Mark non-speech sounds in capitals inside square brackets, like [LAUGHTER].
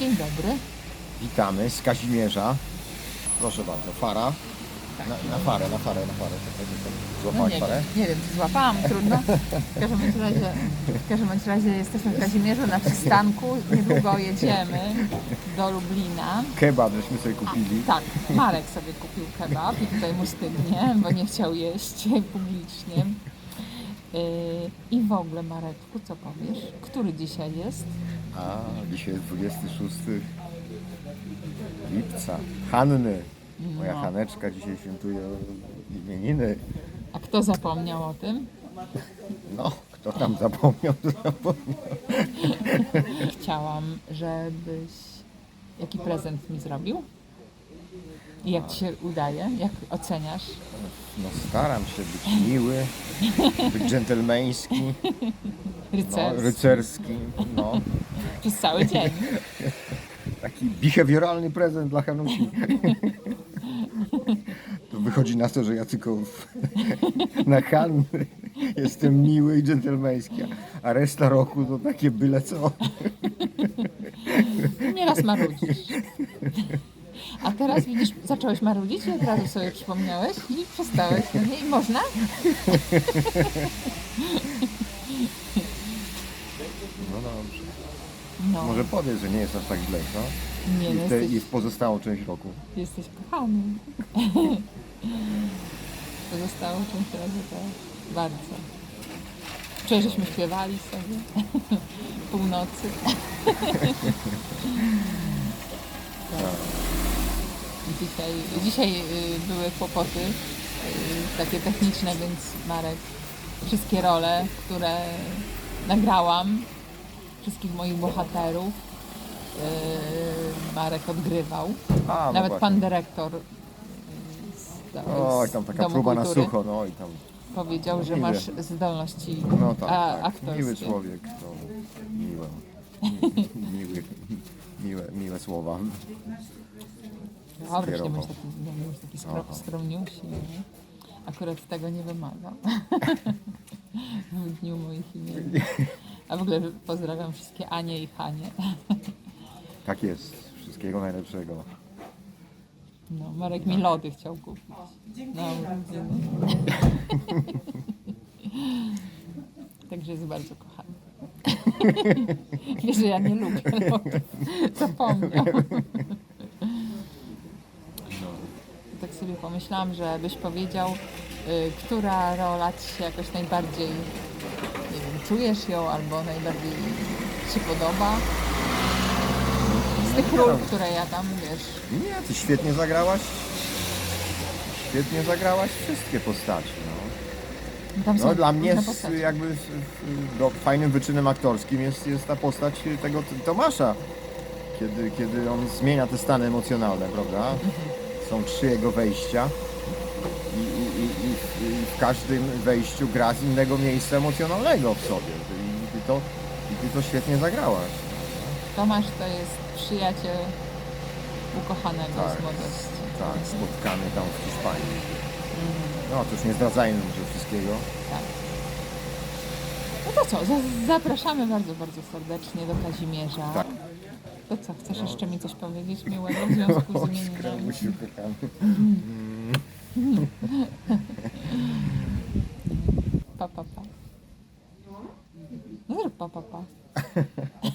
Dzień dobry. Witamy z Kazimierza. Proszę bardzo, fara. Na, na farę, na farę, na farę. Czekaj, czekaj. No Złapałaś nie farę? wiem, nie wiem, czy złapałam, trudno. W każdym bądź razie, w każdym bądź razie jesteśmy w Kazimierzu na przystanku. Niedługo jedziemy do Lublina. Kebab żeśmy sobie kupili. Tak, Marek sobie kupił kebab i tutaj mu stygnie, bo nie chciał jeść publicznie. Yy, I w ogóle, Mareczku, co powiesz? Który dzisiaj jest? A, dzisiaj jest 26 lipca. Hanny. Moja No. Haneczka dzisiaj świętuje imieniny. A kto zapomniał o tym? No, kto tam zapomniał, to zapomniał. Chciałam, żebyś... Jaki prezent mi zrobił? I jak ci się udaje? Jak oceniasz? No staram się być miły, być dżentelmeński, [LAUGHS] no, Rycerstwo. rycerski. No, [LAUGHS] Przez cały dzień. [LAUGHS] taki behawioralny prezent dla Hanusi. To wychodzi na to, że ja tylko na Hanny jestem miły i dżentelmeński, a reszta roku to takie byle co. Nieraz marudzisz. A teraz widzisz, zacząłeś marudzić i od razu sobie przypomniałeś i przestałeś. No nie, i można? No dobrze. No, Może powiedz, że nie jest aż tak źle, co? nie, I no w, te, jesteś, I w pozostałą część roku. jesteś kochany. [LAUGHS] Pozostałą część razy to bardzo. Wczoraj żeśmy śpiewali sobie [LAUGHS] północy. [LAUGHS] Tak. Dzisiaj, dzisiaj y, były kłopoty y, takie techniczne, więc Marek wszystkie role, które nagrałam, wszystkich moich bohaterów, y, Marek odgrywał. A, no Nawet właśnie. pan dyrektor z, Oj, z tam taka Domu próba na sucho, no i tam. powiedział, że Miły. masz zdolności No tak, a, tak. aktorskie. Miły człowiek, to miłe. [LAUGHS] Miły, miłe, miłe słowa. Dobra, nie bądź taki, nie bądź taki skromniusi. Nie? Akurat tego nie wymagam. [LAUGHS] w dniu moich imion. A w ogóle pozdrawiam wszystkie Anie i Hanie. [LAUGHS] Tak jest. Wszystkiego najlepszego. No, Marek mi lody chciał kupić. Na urodziny. [LAUGHS] Także jest bardzo kochany. Wiesz, że ja nie lubię lodów. Zapomniał. Tak sobie pomyślałam, żebyś powiedział, y, która rola Ci się jakoś najbardziej, nie wiem, czujesz ją albo najbardziej Ci się podoba. Z tych ról, które ja tam, wiesz, Nie, ty świetnie zagrałaś. Świetnie zagrałaś wszystkie postaci. No, tam są no dla mnie różne z, postacie. jakby z, z, do, fajnym wyczynem aktorskim jest, jest ta postać tego T- Tomasza. Kiedy, kiedy on zmienia te stany emocjonalne, prawda? Są trzy jego wejścia. I, i, i, i, w- każdym wejściu gra z innego miejsca emocjonalnego w sobie. I ty to, i ty to świetnie zagrałaś. Tomasz to jest przyjaciel ukochanego Tak. z młodości. Tak, spotkany tam w Hiszpanii. No to już nie zdradzajmy może wszystkiego. Tak. No to co, za- zapraszamy bardzo, bardzo serdecznie do Kazimierza. Tak. To co, chcesz jeszcze mi coś powiedzieć miłego w związku z [LAUGHS] imieninami? Pa, pa, pa. No zrób pa, pa, pa. [LAUGHS]